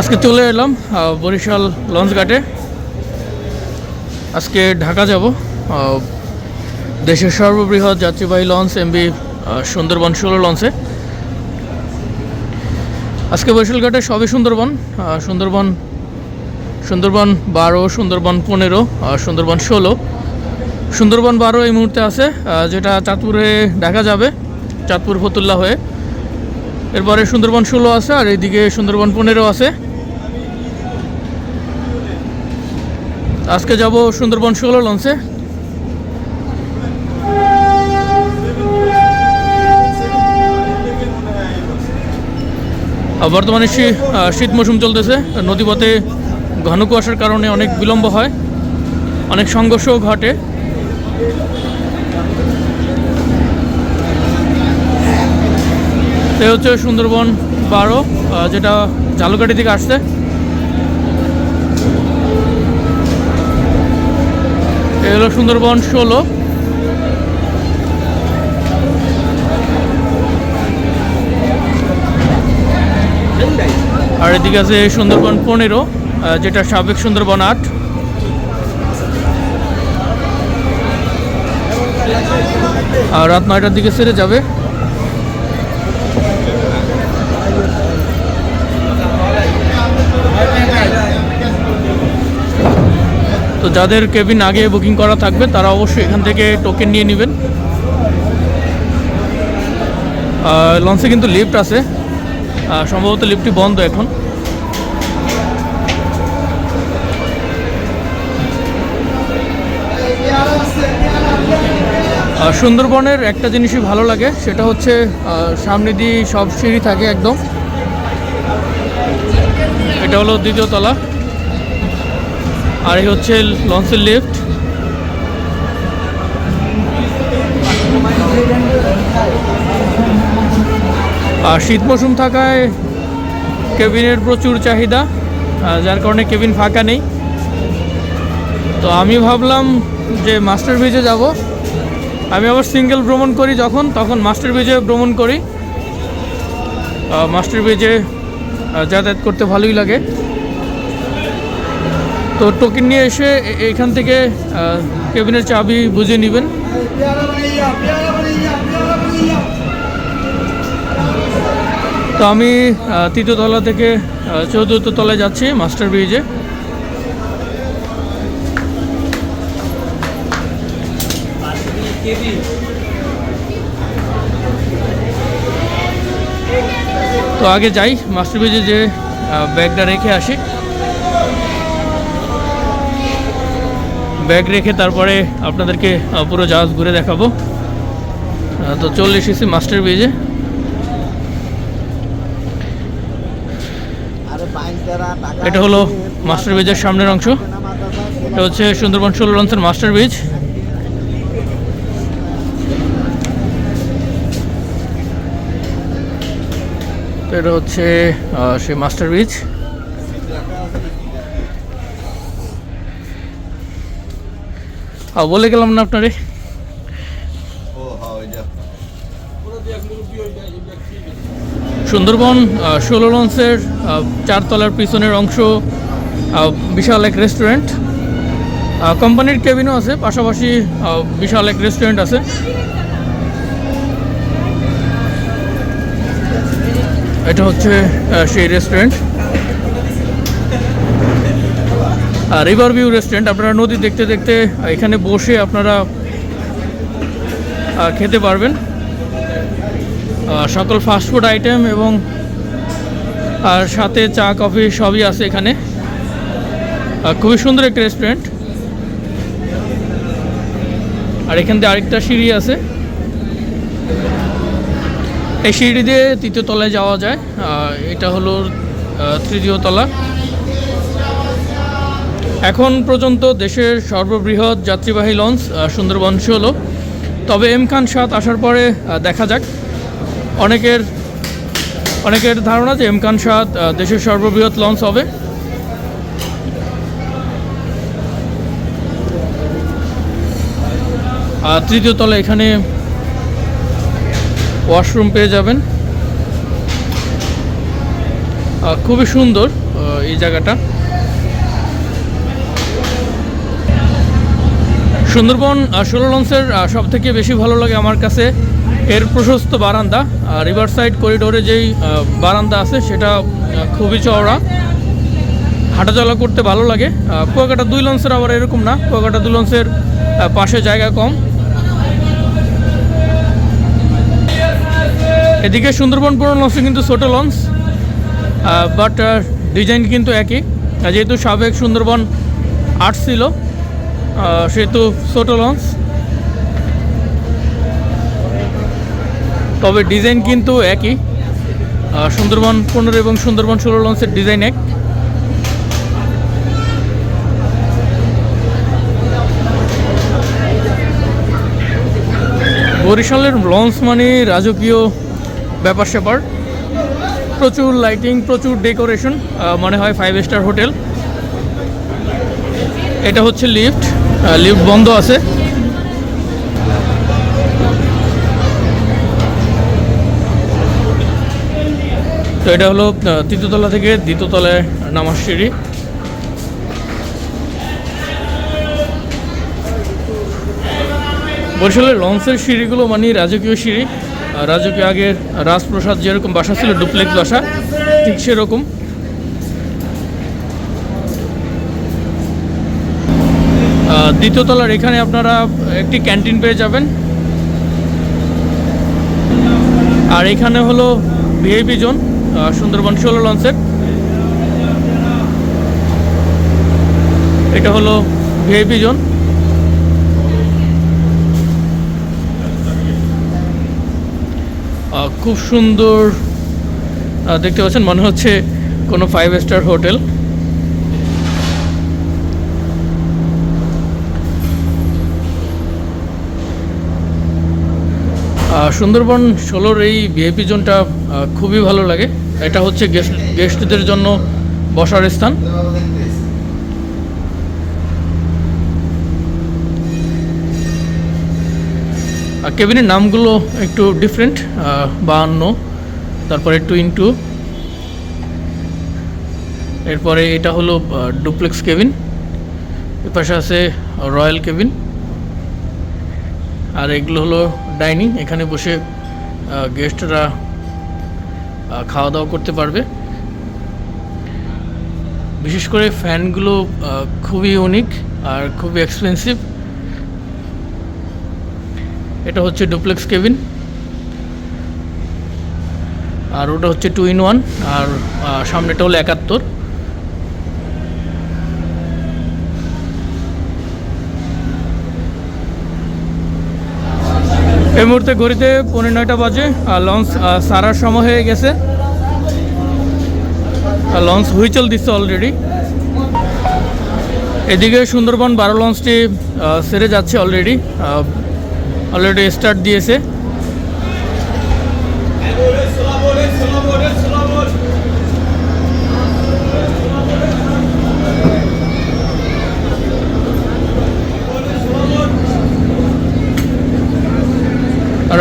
আজকে চলে এলাম বরিশাল লঞ্চ ঘাটে। আজকে ঢাকা যাব দেশের সর্ববৃহৎ যাত্রীবাহী লঞ্চ এমবি সুন্দরবন ষোলো লঞ্চে। আজকে বরিশাল ঘাটে সবই সুন্দরবন সুন্দরবন সুন্দরবন বারো, সুন্দরবন পনেরো সুন্দরবন ষোলো। সুন্দরবন বারো এই মুহূর্তে আছে যেটা চাঁদপুরে ঢাকা যাবে, চাঁদপুর ফতুল্লা হয়ে। এরপরে সুন্দরবন ষোলো আছে, আর এইদিকে সুন্দরবন পনেরো আছে। আজকে যাব সুন্দরবন ষোলো লঞ্চে। বর্তমানে শীত মৌসুম চলতেছে। নদীপথে ঘন কুয়াশার কারণে অনেক বিলম্ব হয়। অনেক সংঘর্ষও ঘটে। এ হচ্ছে সুন্দরবন বারো যেটা ঝালুকাটি থেকে আসছে। এ হলো সুন্দরবন ষোলো। আর এদিকে আছে সুন্দরবন পনেরো যেটা সাবেক সুন্দরবন আট। আর রাত নয়টার দিকে সেরে যাবে। তো যাদের কেবিন আগে বুকিং করা থাকবে, তারা অবশ্যই এখান থেকে টোকেন নিয়ে নেবেন। লঞ্চে কিন্তু লিফট আছে। সম্ভবত লিফটটি বন্ধ এখন। সুন্দরবনের একটা জিনিসই ভালো লাগে, সেটা হচ্ছে সামনে দিয়ে সব সিঁড়ি থাকে একদম। এটা হলো দ্বিতীয় তলা। আর এই হচ্ছে লঞ্চের লিফট আর শীত মৌসুম থাকায় কেবিনের প্রচুর চাহিদা যার কারণে কেবিন ফাঁকা নেই। তো আমি ভাবলাম যে মাস্টার ব্রিজে যাব। আমি আবার সিঙ্গেল ভ্রমণ করি যখন, তখন মাস্টার ব্রিজে ভ্রমণ করি। মাস্টার ব্রিজে যাতায়াত করতে ভালোই লাগে। তো টোকেন নিয়ে এসে এখান থেকে কেবিনের চাবি বুঝে নেবেন। তো আমি আহ, তৃতীয় তলা থেকে চতুর্থ তলায় যাচ্ছি মাস্টার ব্রিজে। তো আগে যাই মাস্টার ব্রিজে যে ব্যাগটা রেখে আসি। ব্যাগ রেখে তারপরে আপনাদেরকে পুরো জাহাজ ঘুরে দেখাবো। তো চলে এসেছি মাস্টার ব্রিজে এটা হলো মাস্টার ব্রিজের সামনের অংশ। এটা হচ্ছে সুন্দরবন ষোলো লঞ্চের মাস্টার ব্রিজ এটা হচ্ছে সেই মাস্টার ব্রিজ বলে গেলাম না আপনারে? সুন্দরবন ষোলো লঞ্চের চারতলার পিছনের অংশ বিশাল এক রেস্টুরেন্ট কোম্পানির কেবিনও আছে পাশাপাশি বিশাল এক রেস্টুরেন্ট আছে। এটা হচ্ছে সেই রেস্টুরেন্ট রিভার ভিউ রেস্টুরেন্ট আপনারা নদী দেখতে দেখতে এখানে বসে আপনারা খেতে পারবেন। সকল ফাস্টফুড আইটেম এবং, আর সাথে চা, কফি সবই আছে এখানে। খুবই সুন্দর একটা রেস্টুরেন্ট আর এখান দিয়ে আরেকটা সিঁড়ি আছে। এই সিঁড়ি দিয়ে তৃতীয় তলায় যাওয়া যায়। এটা হলো তৃতীয় তলা। এখন পর্যন্ত দেশের সর্ববৃহৎ যাত্রীবাহী লঞ্চ সুন্দরবন ষোলো। তবে এম খান সাত আসার পরে দেখা যাক। অনেকের অনেকের ধারণা যে এম খান সাত দেশের সর্ববৃহৎ লঞ্চ হবে। তৃতীয় তলা এখানে ওয়াশরুম পেয়ে যাবেন। খুবই সুন্দর এই জায়গাটা। সুন্দরবন ষোলো লঞ্চের সব থেকে বেশি ভালো লাগে আমার কাছে। এর প্রশস্ত বারান্দা রিভার সাইড করিডোরে যেই বারান্দা আছে, সেটা খুবই চওড়া। হাঁটাচলা করতে ভালো লাগে। কুয়াকাটা দুই লঞ্চের আবার এরকম না, কুয়াকাটা দুই লঞ্চের পাশে জায়গা কম। এদিকে সুন্দরবন পুরো লঞ্চে কিন্তু ছোট লঞ্চ বাট ডিজাইন কিন্তু একই। যেহেতু সাবেক সুন্দরবন আর্ট ছিল সেহেতু ছোট লঞ্চ। তবে ডিজাইন কিন্তু একই। সুন্দরবন পনেরো এবং সুন্দরবন ষোলো লঞ্চের ডিজাইন এক। বরিশালের লঞ্চ মানে রাজকীয় ব্যাপার স্যাপার। প্রচুর লাইটিং প্রচুর ডেকোরেশন মনে হয় ফাইভ স্টার হোটেল এটা হচ্ছে লিফট লিফট বন্ধ আছে। তো এটা হলো তৃতীয়তলা থেকে দ্বিতীয়তলায় নামার সিঁড়ি। বরিশালের লঞ্চের সিঁড়িগুলো মানে রাজকীয় সিঁড়ি। রাজকীয় আগের রাজপ্রসাদ যেরকম বাসা ছিল ডুপ্লেক্স বাসা, ঠিক সেরকম। দ্বিতীয় তলার এখানে আপনারা একটি ক্যান্টিন পেয়ে যাবেন। আর এখানে হলো ভিআইপি জোন সুন্দরবন ষোলো লঞ্চের এটা হলো ভিআইপি জোন। খুব সুন্দর দেখতে পাচ্ছেন, মনে হচ্ছে কোনো ফাইভ স্টার হোটেল। সুন্দরবন ষোলোর এই ভিআইপি জোনটা খুবই ভালো লাগে। এটা হচ্ছে গেস্ট গেস্টদের জন্য বসার স্থান। কেবিনের নামগুলো একটু ডিফারেন্ট বা বাহান্ন, তারপরে টু এরপরে এটা হলো ডুপ্লেক্স কেবিন এর পাশে আছে রয়্যাল কেবিন আর এগুলো হলো ডাইনিং। এখানে বসে গেস্টরা খাওয়া দাওয়া করতে পারবে। বিশেষ করে ফ্যানগুলো খুবই ইউনিক আর খুবই এক্সপেন্সিভ এটা হচ্ছে ডুপ্লেক্স কেবিন আর ওটা হচ্ছে টু ইন ওয়ান আর সামনেটা হলো একাত্তর। এই মুহূর্তে ঘড়িতে পনেরো নয়টা বাজে, আর লঞ্চ সারার সময় হয়ে গেছে। আর লঞ্চ হুইচল দিচ্ছে অলরেডি এদিকে সুন্দরবন বারো লঞ্চটি সেরে যাচ্ছে অলরেডি অলরেডি স্টার্ট দিয়েছে।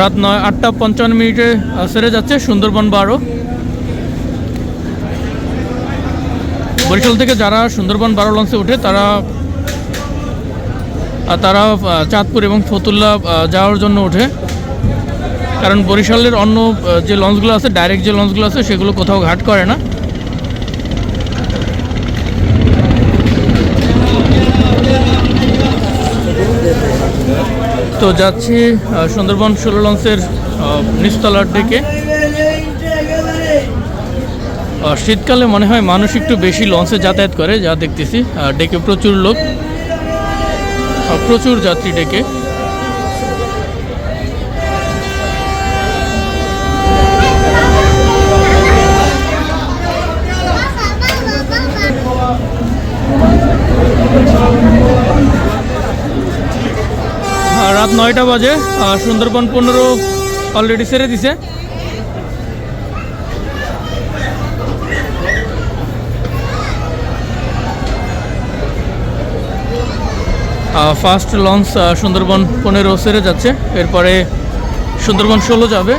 রাত নয়, আটটা পঞ্চান্ন মিনিটে সেরে যাচ্ছে সুন্দরবন বারো। বরিশাল থেকে যারা সুন্দরবন বারো লঞ্চে ওঠে, তারা তারা চাঁদপুর এবং ফতুল্লা যাওয়ার জন্য ওঠে। কারণ বরিশালের অন্য যে লঞ্চগুলো আছে, ডাইরেক্ট যে লঞ্চগুলো আছে, সেগুলো কোথাও ঘাট করে না। তো যাচ্ছি সুন্দরবন ষোলো লঞ্চের আহ, নিচতলার দিকে। শীতকালে মনে হয় মানুষ একটু বেশি লঞ্চে যাতায়াত করে যা দেখতেছি। ডেকে প্রচুর লোক। প্রচুর যাত্রী ডেকে। রাত নয়টা বাজে সুন্দরবন পনেরো অলরেডি সেরে দিছে। ফার্স্ট লঞ্চ সুন্দরবন পনেরো সেরে যাচ্ছে। এরপরে সুন্দরবন ষোলো যাবে।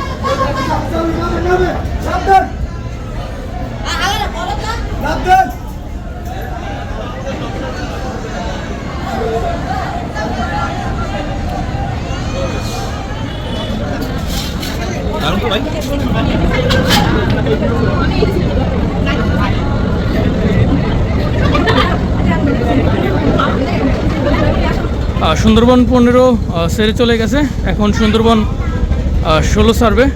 সুন্দরবন পনেরো সেরে চলে গেছে। এখন সুন্দরবন ষোলো সার্ভে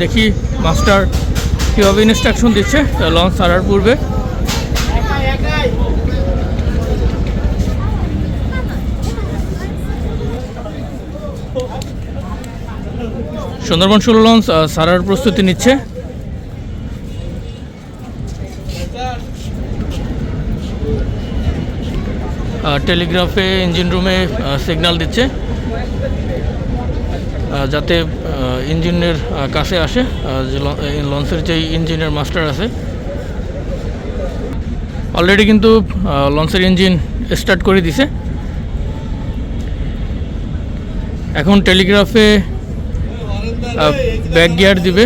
দেখি মাস্টার কীভাবে ইনস্ট্রাকশন দিচ্ছে লঞ্চ ছাড়ার পূর্বে। সুন্দরবন ষোলো লঞ্চ সারার প্রস্তুতি নিচ্ছে। টেলিগ্রাফে, ইঞ্জিন রুমে সিগন্যাল দিচ্ছে। যাতে ইঞ্জিনের কাছে আসে। লঞ্চের যেই ইঞ্জিনের মাস্টার আছে। অলরেডি কিন্তু লঞ্চের ইঞ্জিন স্টার্ট করে দিছে। এখন টেলিগ্রাফে ব্যাক গিয়ার দিবে।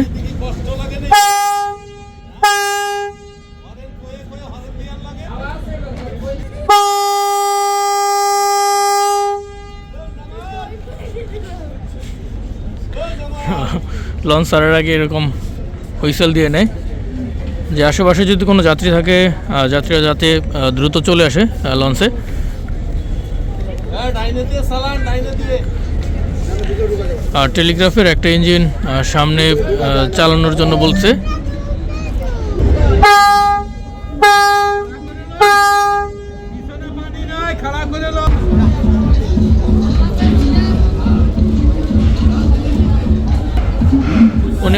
লঞ্চ ছাড়ার আগে এরকম হুইসেল দিয়ে নেয় যে আশেপাশে যদি কোনো যাত্রী থাকে যাত্রীরা যাতে দ্রুত চলে আসে লঞ্চে। আর টেলিগ্রাফের একটা ইঞ্জিন সামনে চালানোর জন্য বলছে।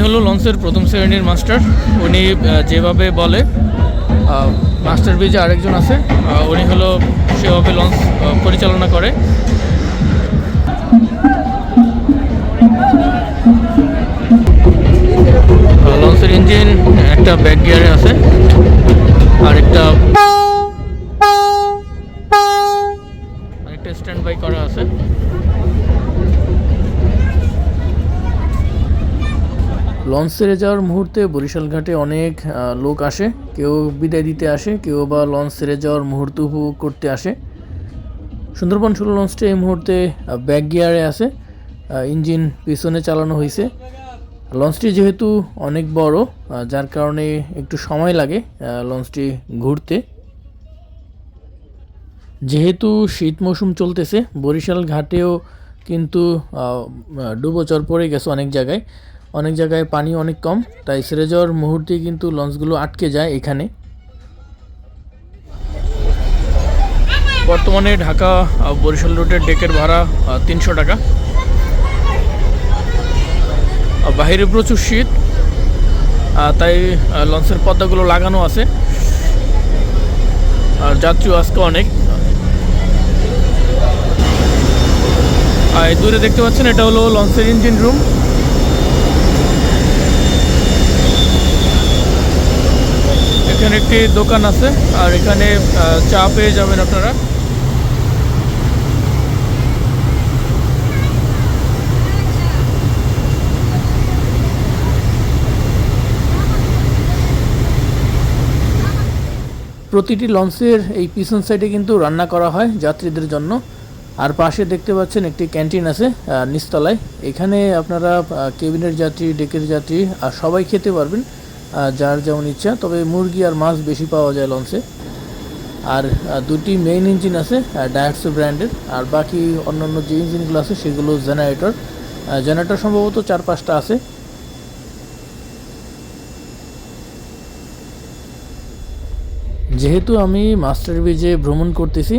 হলো লঞ্চের প্রথম শ্রেণির মাস্টার। উনি যেভাবে বলে মাস্টার ব্রিজে আরেকজন আছে উনি হলো সেভাবে লঞ্চ পরিচালনা করে। লঞ্চের ইঞ্জিন একটা ব্যাক গিয়ারে আছে আর একটা লঞ্চ ছেড়ে যাওয়ার মুহূর্তে বরিশাল ঘাটে অনেক লোক আসে। কেউ বিদায় দিতে আসে, কেউ বা লঞ্চ ছেড়ে যাওয়ার মুহূর্ত উপভোগ করতে আসে। সুন্দরবন ষোলো লঞ্চটি এই মুহূর্তে ব্যাক গিয়ারে আছে। ইঞ্জিন পিছনে চালানো হয়েছে লঞ্চটি যেহেতু অনেক বড় যার কারণে একটু সময় লাগে লঞ্চটি ঘুরতে। যেহেতু শীত মৌসুম চলতেছে, বরিশাল ঘাটেও কিন্তু ডুবোচর পড়ে গেছে অনেক জায়গায়। অনেক জায়গায় পানি অনেক কম, তাই সেরে যাওয়ার মুহূর্তে কিন্তু লঞ্চগুলো আটকে যায় এখানে। বর্তমানে ঢাকা বরিশাল রুটের ডেকের ভাড়া তিনশো টাকা। বাইরে প্রচুর শীত তাই লঞ্চের পর্দাগুলো লাগানো আছে। আর যাত্রীও আজকে অনেক। আর দূরে দেখতে পাচ্ছেন, এটা হলো লঞ্চের ইঞ্জিন রুম এখানে একটি দোকান আছে, আর এখানে চা পেয়ে যাবেন আপনারা। প্রতিটি লঞ্চের এই পিছন সাইডে কিন্তু রান্না করা হয় যাত্রীদের জন্য। আর পাশে দেখতে পাচ্ছেন একটি ক্যান্টিন আছে নিচতলায়। এখানে আপনারা কেবিনের যাত্রী, ডেকের যাত্রী আর সবাই খেতে পারবেন। যার যেমন ইচ্ছা, তবে মুরগি আর মাছ বেশি পাওয়া যায় লঞ্চে। আর দুটি মেইন ইঞ্জিন আছে ডায়াক্সো ব্র্যান্ডের আর বাকি অন্যান্য যে ইঞ্জিনগুলো আছে, সেগুলো জেনারেটর জেনারেটর সম্ভবত চার পাঁচটা আছে। যেহেতু আমি মাস্টার ব্রিজে ভ্রমণ করতেছি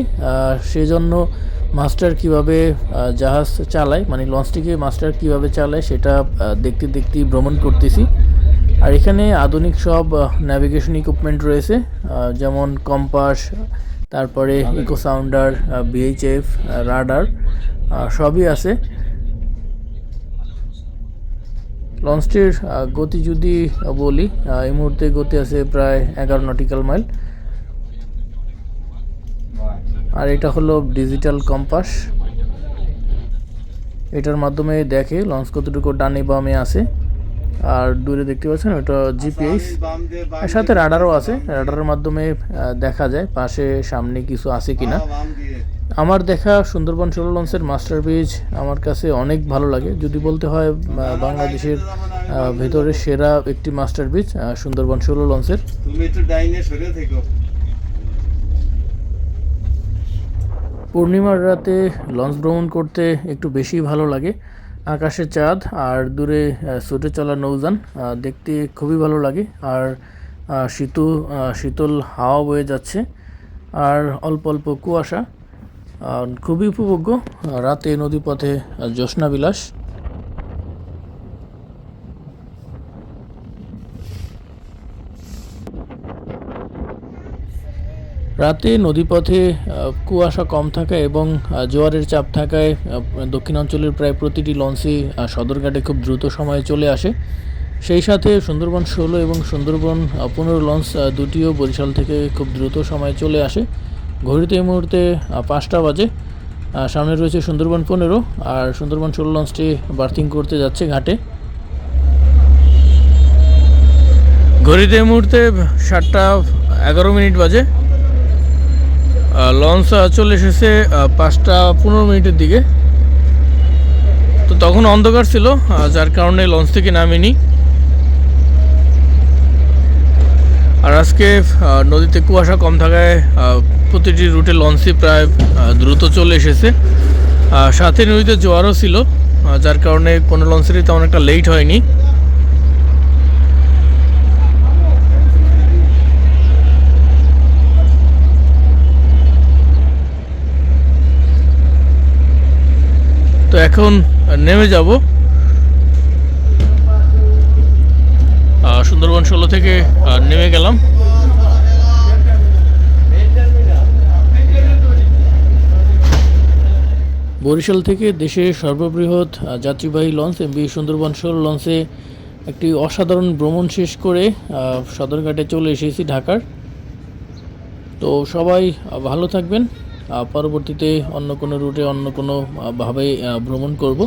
সেজন্য মাস্টার কীভাবে জাহাজ চালায় মানে লঞ্চটিকে মাস্টার কীভাবে চালায়, সেটা দেখতে দেখতেই ভ্রমণ করতেছি। আর এখানে আধুনিক সব ন্যাভিগেশন ইকুইপমেন্ট রয়েছে যেমন কম্পাস তারপরে ইকো সাউন্ডার বিএইচএফ রাডার সবই আছে। লঞ্চটির গতি যদি বলি এই মুহূর্তে গতি আছে প্রায় এগারো নটিক্যাল মাইল আর এটা হলো ডিজিটাল কম্পাস এটার মাধ্যমে দেখে লঞ্চ কতটুকু ডানে বামে আছে। আর দূরে দেখতে পাচ্ছেন ওটা জিপিএস এর সাথে রাডারও আছে। রাডারের মাধ্যমে দেখা যায় পাশে সামনে কিছু আছে কিনা। আমার দেখা সুন্দরবন ষোলো লঞ্চের মাস্টার ব্রিজ আমার কাছে অনেক ভালো লাগে। যদি বলতে হয় বাংলাদেশের ভেতরে সেরা একটি মাস্টার ব্রিজ সুন্দরবন ষোলো লঞ্চের। তুমি একটু ডাইনে সরে থেকো। পূর্ণিমার রাতে লঞ্চ ভ্রমণ করতে একটু বেশি ভালো লাগে। আকাশে চাঁদ আর দূরে ছুটে চলা নৌজান দেখতে খুবই ভালো লাগে। আর শীত শীতু শীতল হাওয়া বয়ে যাচ্ছে। আর অল্প অল্প কুয়াশা খুবই উপভোগ্য। রাতে নদীপথে আহ, রাতে নদীপথে কুয়াশা কম থাকায় এবং জোয়ারের চাপ থাকায় দক্ষিণাঞ্চলের প্রায় প্রতিটি লঞ্চই সদরঘাটে খুব দ্রুত সময়ে চলে আসে। সেই সাথে সুন্দরবন ষোলো এবং সুন্দরবন পনেরো লঞ্চ দুটিও বরিশাল থেকে খুব দ্রুত সময়ে চলে আসে। ঘড়িতে এই মুহূর্তে পাঁচটা বাজে। সামনে রয়েছে সুন্দরবন পনেরো আর সুন্দরবন ষোলো লঞ্চটি বার্থিং করতে যাচ্ছে ঘাটে। ঘড়িতে এই মুহূর্তে সাতটা এগারো মিনিট বাজে। লঞ্চ চলে এসেছে পাঁচটা পনেরো মিনিটের দিকে। তো তখন অন্ধকার ছিল যার কারণে লঞ্চ থেকে নামিনি। আর আজকে নদীতে কুয়াশা কম থাকায় প্রতিটি রুটে লঞ্চই প্রায় দ্রুত চলে এসেছে। সাথে নদীতে জোয়ারও ছিল যার কারণে কোনো লঞ্চেরই তেমন একটা লেট হয়নি। তো এখন নেমে যাব। সুন্দরবন ষোলো থেকে নেমে গেলাম। বরিশাল থেকে দেশের সর্ববৃহৎ যাত্রীবাহী লঞ্চ এমবি সুন্দরবন ষোলো লঞ্চে একটি অসাধারণ ভ্রমণ শেষ করে সদরঘাটে চলে এসেছি ঢাকার। তো সবাই ভালো থাকবেন। পরবর্তীতে অন্য কোনো রুটে অন্য কোনো আহ, ভাবে আহ, ভ্রমণ করব।